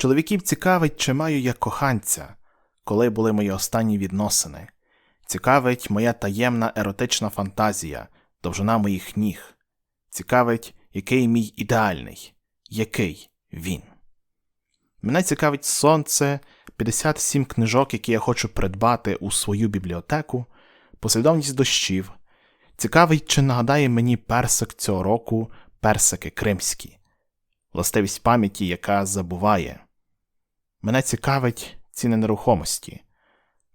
Чоловіків цікавить, чи маю я коханця, коли були мої останні відносини. Цікавить моя таємна еротична фантазія, довжина моїх ніг. Цікавить, який мій ідеальний, який він. Мене цікавить сонце, 57 книжок, які я хочу придбати у свою бібліотеку, послідовність дощів. Цікавить, чи нагадає мені персик цього року персики кримські, властивість пам'яті, яка забуває. Мене цікавить ціни нерухомості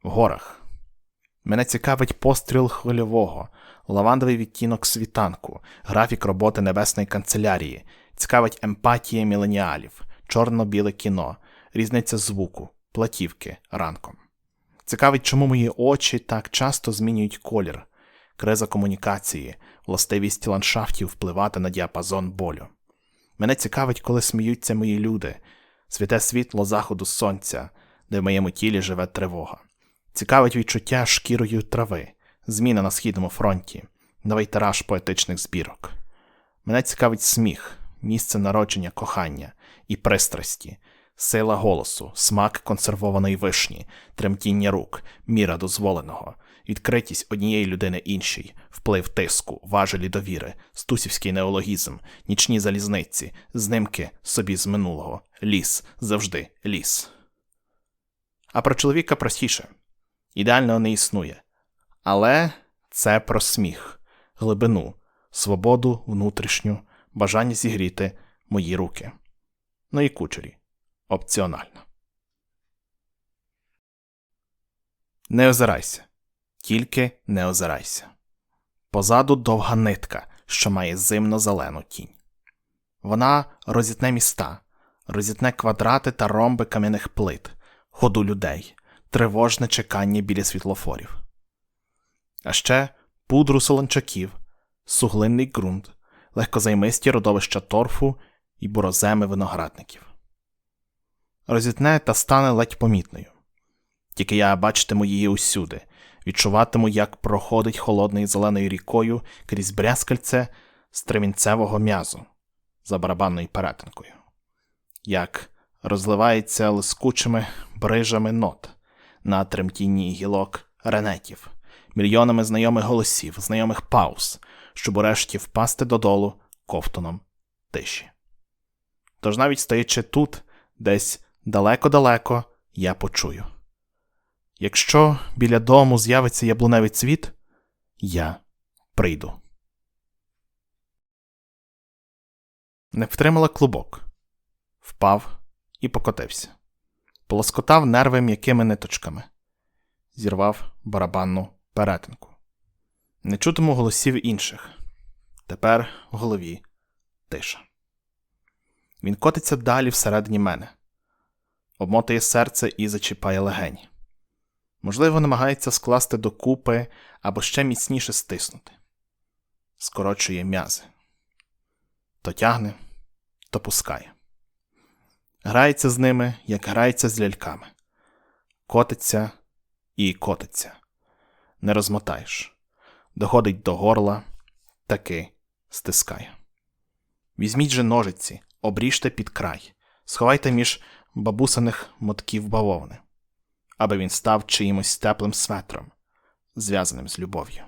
в горах. Мене цікавить постріл хвильового, лавандовий відтінок світанку, графік роботи небесної канцелярії, цікавить емпатія міленіалів, чорно-біле кіно, різниця звуку, платівки ранком. Цікавить, чому мої очі так часто змінюють колір, криза комунікації, властивість ландшафтів впливати на діапазон болю. Мене цікавить, коли сміються мої люди, світе світло заходу сонця, де в моєму тілі живе тривога. Цікавить відчуття шкірою трави, зміна на східному фронті, новий тираж поетичних збірок. Мене цікавить сміх, місце народження кохання і пристрасті, сила голосу, смак консервованої вишні, тремтіння рук, міра дозволеного, відкритість однієї людини іншій, вплив тиску, важелі довіри, стусівський неологізм, нічні залізниці, знимки собі з минулого, ліс, завжди ліс. А про чоловіка простіше. Ідеального не існує. Але це про сміх, глибину, свободу внутрішню, бажання зігріти мої руки. Ну і кучері. Опціонально. Не озирайся. Тільки не озирайся. Позаду довга нитка, що має зимно зелену тінь. Вона розітне міста, розітне квадрати та ромби кам'яних плит, ходу людей, тривожне чекання біля світлофорів. А ще пудру солончаків, суглинний ґрунт, легкозаймисті родовища торфу і бороземи виноградників. Розітне та стане ледь помітною. Тільки я бачитиму її усюди, відчуватиму, як проходить холодною зеленою рікою крізь брязкальце стремінцевого м'язу за барабанною перетинкою, як розливається лискучими брижами нот на тремтінні гілок ренетів, мільйонами знайомих голосів, знайомих пауз, щоб урешті впасти додолу ковтуном тиші. Тож навіть стоячи тут, десь далеко-далеко, я почую. Якщо біля дому з'явиться яблуневий цвіт, я прийду. Не втримала клубок, впав і покотився, полоскотав нерви м'якими ниточками, зірвав барабанну перетинку. Не чутиму голосів інших. Тепер в голові тиша. Він котиться далі всередині мене, обмотує серце і зачіпає легені. Можливо, намагається скласти докупи або ще міцніше стиснути, скорочує м'язи. То тягне, то пускає. Грається з ними, як грається з ляльками. Котиться і котиться. Не розмотаєш. Доходить до горла, таки стискає. Візьміть же ножиці, обріжте під край, сховайте між бабусиних мотків бавовни аби він став чиїмось теплим светром, зв'язаним з любов'ю.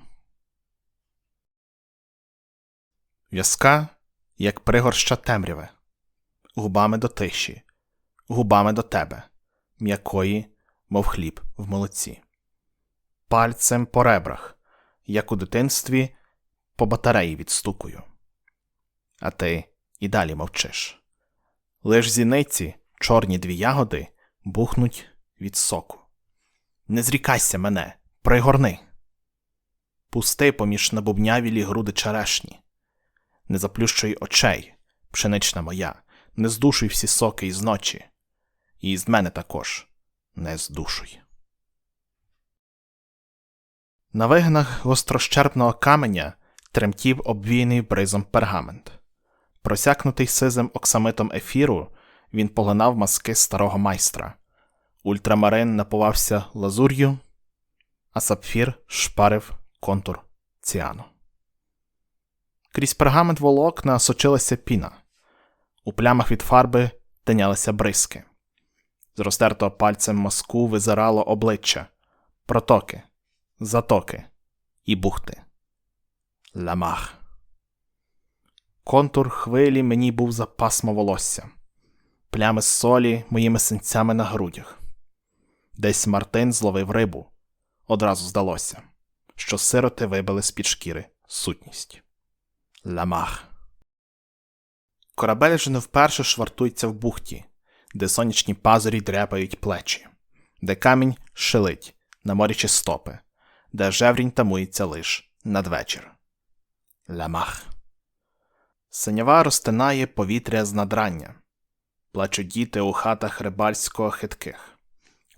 В'язка, як пригорща темряви, губами до тиші, губами до тебе, м'якої, мов хліб в молоці, пальцем по ребрах, як у дитинстві по батареї відстукую. А ти і далі мовчиш. Лиш зіниці, чорні дві ягоди, бухнуть від соку. Не зрікайся мене, пригорни. Пусти поміж набубнявілі груди черешні. Не заплющуй очей, пшенична моя, не здушуй всі соки із ночі, і з мене також не здушуй. На вигинах гострощерпного каменя тремтів обвійний бризом пергамент. Просякнутий сизим оксамитом ефіру, він поглинав маски старого майстра. Ультрамарин напувався лазур'ю, а сапфір шпарив контур ціану. Крізь пергамент волокна сочилася піна, у плямах від фарби тинялися бризки. З розтертого пальцем мазку визирало обличчя, протоки, затоки і бухти. Ламах. Контур хвилі мені був за пасмо волосся, плями солі моїми синцями на грудях. Десь Мартин зловив рибу. Одразу здалося, що сироти вибили з під шкіри сутність. Ламах. Корабель вже не вперше швартується в бухті, де сонячні пазурі дряпають плечі, де камінь шилить, наморячи стопи, де жеврінь тамується лиш надвечір. Лямах. Синява розтинає повітря з надрання. Плачуть діти у хатах рибальського хитких.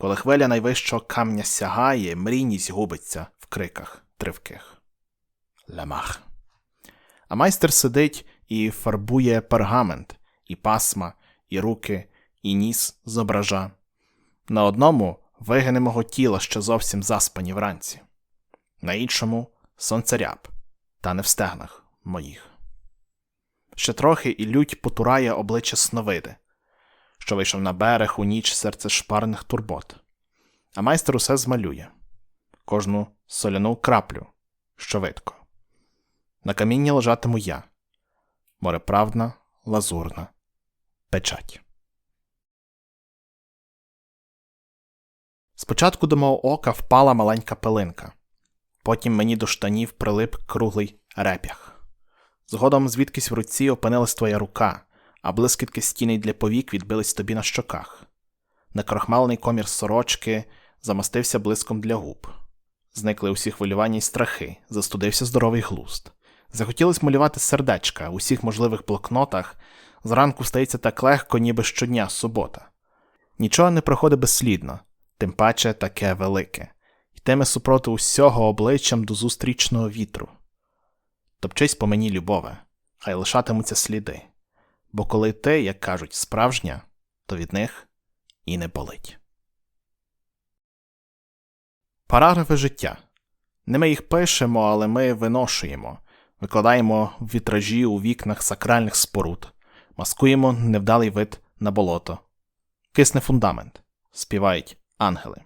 Коли хвиля найвищого камня сягає, мрійність губиться в криках тривких. Лямах. А майстер сидить і фарбує пергамент, і пасма, і руки, і ніс зобража. На одному вигини мого тіла ще зовсім заспані вранці, на іншому сонцеряб, та не в стегнах моїх. Ще трохи і лють потурає обличчя сновиди, що вийшов на берег у ніч серце шпарних турбот, а майстер усе змалює кожну соляну краплю, що видко. На камінні лежатиму я, мореправдна, лазурна, печать. Спочатку до мого ока впала маленька пилинка, потім мені до штанів прилип круглий реп'ях. Згодом звідкись в руці опинилась твоя рука, а блискітки стіни для повік відбились тобі на щоках. Некрохмалений комір сорочки замостився блиском для губ. Зникли усі хвилювання й страхи, застудився здоровий глуст. Захотілось малювати сердечка у всіх можливих блокнотах. Зранку стається так легко, ніби щодня субота. Нічого не проходить безслідно, тим паче таке велике, йтиме супроти усього обличчям до зустрічного вітру. Топчись по мені, любове, хай лишатимуться сліди, бо коли ти, як кажуть, справжня, то від них і не болить. Параграфи життя. Не ми їх пишемо, але ми виношуємо, викладаємо вітражі у вікнах сакральних споруд, маскуємо невдалий вид на болото. Кисне фундамент, співають ангели.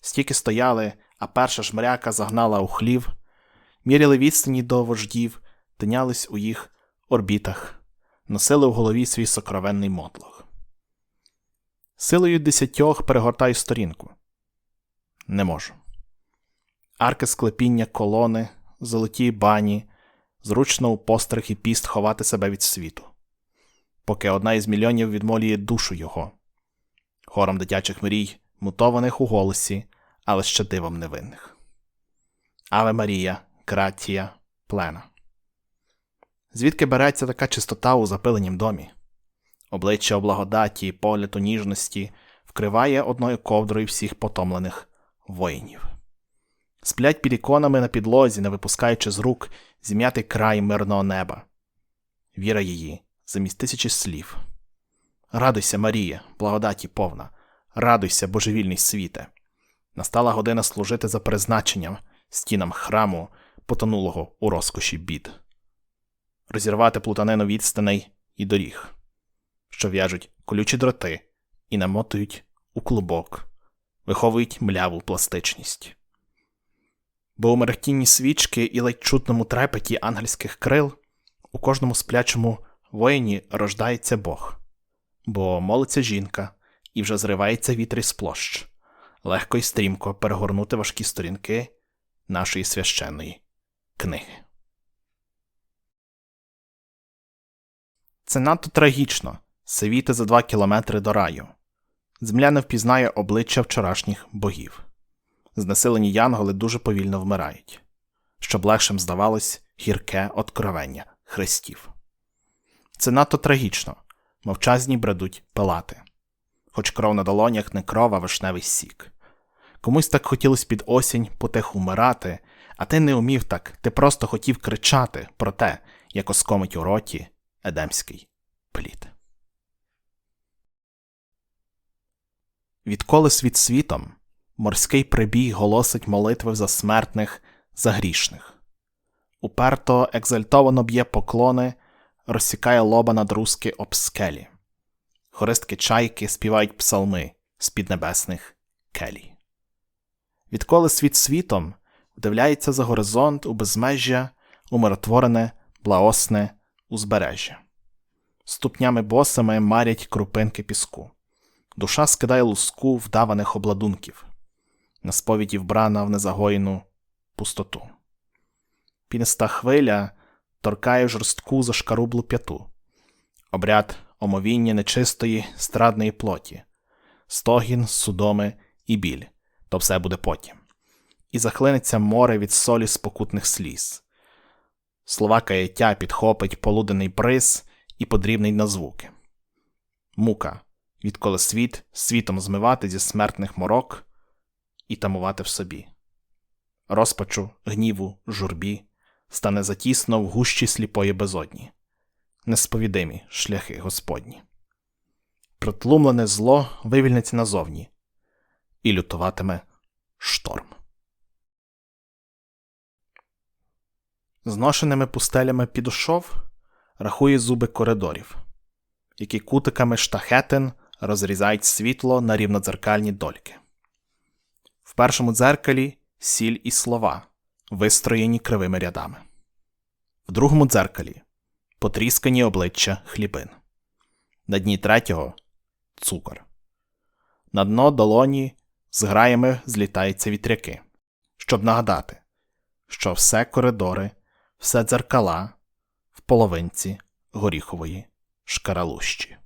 Стільки стояли, а перша жмряка загнала у хлів, міряли відстані до вождів, тинялись у їх орбітах, носили в голові свій сокровенний мотлох. Силою десятьох перегортаю сторінку. Не можу. Арки склепіння колони, золоті бані, зручно у постриг і піст ховати себе від світу, поки одна із мільйонів відмолює душу його, хором дитячих мрій, мутованих у голосі, але ще дивом невинних. Аве Марія, Гратія, Плена. Звідки береться така чистота у запиленім домі? Обличчя у благодаті, погляд у ніжності вкриває одною ковдрою всіх потомлених воїнів. Сплять під іконами на підлозі, не випускаючи з рук зім'ятий край мирного неба. Віра її замість тисячі слів. Радуйся, Марія, благодаті повна, радуйся, божевільний світе. Настала година служити за призначенням стінам храму, потонулого у розкоші бід, розірвати плутанину відстаней і доріг, що в'яжуть колючі дроти і намотують у клубок, виховують мляву пластичність бо у мерехтінні свічки і ледь чутному трепеті ангельських крил у кожному сплячому воїні рождається Бог, бо молиться жінка і вже зривається вітер із площ, легко і стрімко перегорнути важкі сторінки нашої священної книги. Це надто трагічно сивіти за два кілометри до раю. Земля не впізнає обличчя вчорашніх богів знесилені янголи дуже повільно вмирають, щоб легшим здавалось гірке откровення хрестів. Це надто трагічно, мовчазні бредуть пилати, хоч кров на долонях не кров, а вишневий сік. Комусь так хотілося під осінь потиху вмирати, а ти не умів так, ти просто хотів кричати про те, як оскомить у роті едемський плід. Відколи світ світом морський прибій голосить молитви за смертних, за грішних. Уперто екзальтовано б'є поклони, розсікає лоба над руски об скелі. Хористки чайки співають псалми з піднебесних келій. Відколи світ світом вдивляється за горизонт у безмежжя, умиротворене, благосне узбережжя. Ступнями босами марять крупинки піску. Душа скидає луску вдаваних обладунків, на сповіді вбрана в незагоєну пустоту. Піниста хвиля торкає жорстку зашкарублу п'яту, обряд омовіння нечистої страдної плоті, стогін, судоми і біль, то все буде потім. І захлинеться море від солі спокутних сліз. Слова каяття підхопить полудений бриз і подрібний на звуки. Мука, відколи світ світом змивати зі смертних морок і тамувати в собі. Розпачу, гніву, журбі стане затісно в гущі сліпої безодні, несповідимі шляхи Господні. Притлумлене зло вивільниться назовні і лютуватиме Зношеними пустелями підошов, рахує зуби коридорів, які кутиками штахетин розрізають світло на рівнодзеркальні дольки. В першому дзеркалі сіль і слова, вистроєні кривими рядами. В другому дзеркалі потріскані обличчя хлібин. На дні третього цукор. На дно долоні з граями злітаються вітряки, щоб нагадати, що все коридори, все дзеркала в половинці горіхової шкаралущі.